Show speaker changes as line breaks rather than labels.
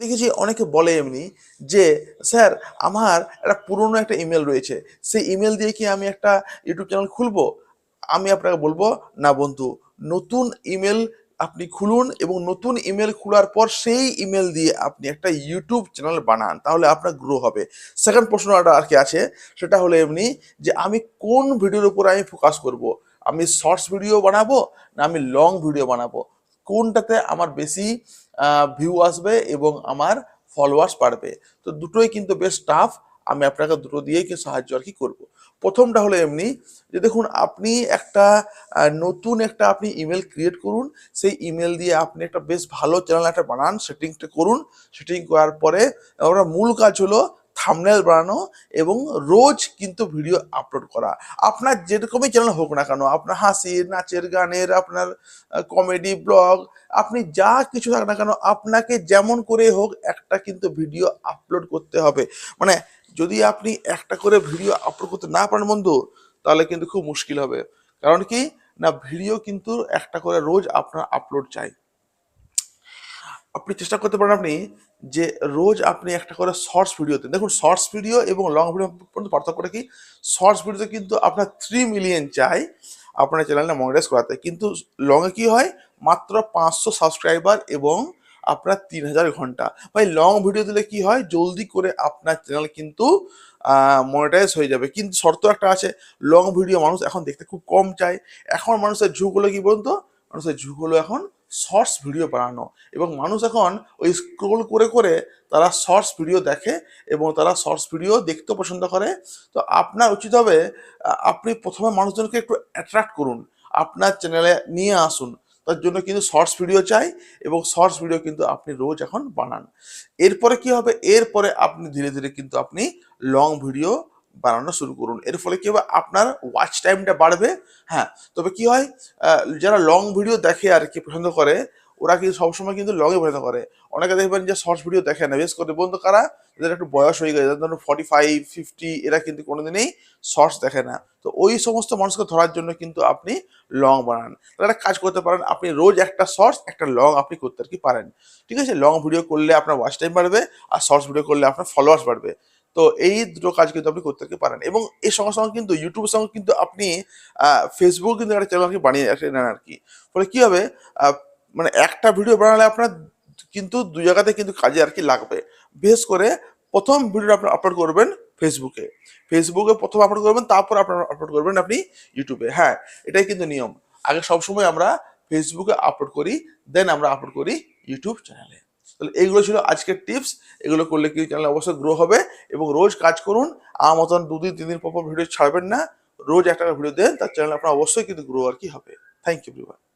দেখেছি অনেকে বলে এমনি যে, স্যার, আমার একটা পুরনো একটা ইমেল রয়েছে। সেই ইমেল দিয়ে কি আমি একটা ইউটিউব চ্যানেল খুলবো? আমি আপনাকে বলব, না বন্ধু। নতুন ইমেল আপনি খুলুন এবং নতুন ইমেল খোলার পর সেই ইমেল দিয়ে আপনি একটা ইউটিউব চ্যানেল বানান, তাহলে আপনার গ্রো হবে। সেকেন্ড প্রশ্নটা আর কি আছে, সেটা হলো এমনি যে, আমি কোন ভিডিওর উপর আমি ফোকাস করব? আমি শর্টস ভিডিও বানাবো না আমি লং ভিডিও বানাবো? কোনটাতে আমার বেশি ভিউ আসবে এবং আমার ফলোয়ার্স বাড়বে। তো দুটোই কিন্তু বেশ টাফ আমি আপনাকে দুটো দিয়েই কি সাহায্য আর কি করব। প্রথমটা হলো এমনি যে দেখুন, আপনি একটা নতুন একটা আপনি ইমেল ক্রিয়েট করুন, সেই ইমেল দিয়ে আপনি একটা বেশ ভালো চ্যানেল একটা বানান সেটিংটা করুন সেটিং করার পরে আমরা মূল কাজ হলো থামনেল বানানো এবং রোজ কিন্তু ভিডিও আপলোড করা। আপনার যেরকমই চ্যানেল হোক না কেন, আপনার হাসির, নাচের গানের, আপনার কমেডি ব্লগ আপনি যা কিছু থাক না কেন, আপনাকে যেমন করে হোক একটা কিন্তু ভিডিও আপলোড করতে হবে। মানে যদি আপনি একটা করে ভিডিও আপলোড করতে না পারেন বন্ধু, তাহলে কিন্তু খুব মুশকিল হবে। কারণ কি? না ভিডিও কিন্তু একটা করে রোজ আপনার আপলোড চাই। আপনি চেষ্টা করতে পারেন আপনি যে রোজ আপনি একটা করে শর্টস ভিডিওতে দেখুন, শর্টস ভিডিও এবং লং ভিডিও পর্যন্ত পার্থক্যটা কি? শর্টস ভিডিওতে কিন্তু আপনার থ্রি মিলিয়ন চাই আপনার চ্যানেলটা মনিটাইজ করাতে। কিন্তু লংয়ে কি হয়? মাত্র পাঁচশো সাবস্ক্রাইবার এবং আপনার তিন হাজার ঘণ্টা। ভাই, লং ভিডিও দিলে কি হয়? জলদি করে আপনার চ্যানেল কিন্তু মনিটাইজ হয়ে যাবে। কিন্তু শর্ত একটা আছে, লং ভিডিও মানুষ এখন দেখতে খুব কম চায়। এখন মানুষের ঝুঁক হলো কি বলুন তো? মানুষের ঝুঁক হলো এখন শর্টস ভিডিও বানানো। এবং মানুষ এখন ওই স্ক্রোল করে করে তারা শর্টস ভিডিও দেখে এবং তারা শর্টস ভিডিও দেখতে পছন্দ করে। তো আপনার উচিত হবে, আপনি প্রথমে মানুষজনকে একটু অ্যাট্রাক্ট করুন, আপনার চ্যানেলে নিয়ে আসুন। তার জন্য কিন্তু শর্টস ভিডিও চাই এবং শর্টস ভিডিও কিন্তু আপনি রোজ এখন বানান। এরপরে কি হবে? এরপরে আপনি ধীরে ধীরে কিন্তু আপনি লং ভিডিও বানানো শুরু করুন। এর ফলে কি হবে? আপনার ওয়াচ টাইমটা বাড়বে। হ্যাঁ তবে কি হয়? যারা লং ভিডিও দেখে আর কি পছন্দ করে, ওরা কিন্তু সবসময় কিন্তু লংয়ে পছন্দ করে। অনেকে দেখবেন যে শর্টস ভিডিও দেখে না। বেশ করে বন্ধু কারা? যাদের একটু বয়স হয়ে গেছে, ধরুন ফর্টি ফাইভ ফিফটি এরা কিন্তু কোনোদিনই শর্টস দেখে না। তো ওই সমস্ত মানুষকে ধরার জন্য কিন্তু আপনি লং বানান। তাহলে একটা কাজ করতে পারেন, আপনি রোজ একটা শর্টস একটা লং আপনি করতে আর কি পারেন। ঠিক আছে? লং ভিডিও করলে আপনার ওয়াচ টাইম বাড়বে, আর শর্টস ভিডিও করলে আপনার ফলোয়ার্স বাড়বে। তো এই দুটো কাজ কিন্তু আপনি করতে পারেন। এবং এই সঙ্গে সঙ্গে কিন্তু ইউটিউবের সঙ্গে কিন্তু আপনি ফেসবুক কিন্তু একটা চ্যানেল বানিয়ে নেন আর কি ফলে কী হবে মানে একটা ভিডিও বানালে আপনার কিন্তু দু জায়গাতে কিন্তু কাজে আর কি লাগবে। বিশেষ করে প্রথম ভিডিও আপনি আপলোড করবেন ফেসবুকে ফেসবুকে প্রথম আপলোড করবেন, তারপর আপনার আপলোড করবেন আপনি ইউটিউবে হ্যাঁ এটাই কিন্তু নিয়ম। আগে সবসময় আমরা ফেসবুকে আপলোড করি দেন আমরা আপলোড করি ইউটিউব চ্যানেলে তাহলে এইগুলো ছিল আজকের টিপস। এগুলো করলে কি চ্যানেল অবশ্যই গ্রো হবে এবং রোজ কাজ করুন। আমার মতন দুদিন, তিন দিন পর ভিডিও ছাড়বেন না। রোজ একটা ভিডিও দেন, তার চ্যানেল আপনার অবশ্যই কিন্তু গ্রো আর কি হবে। Thank you everyone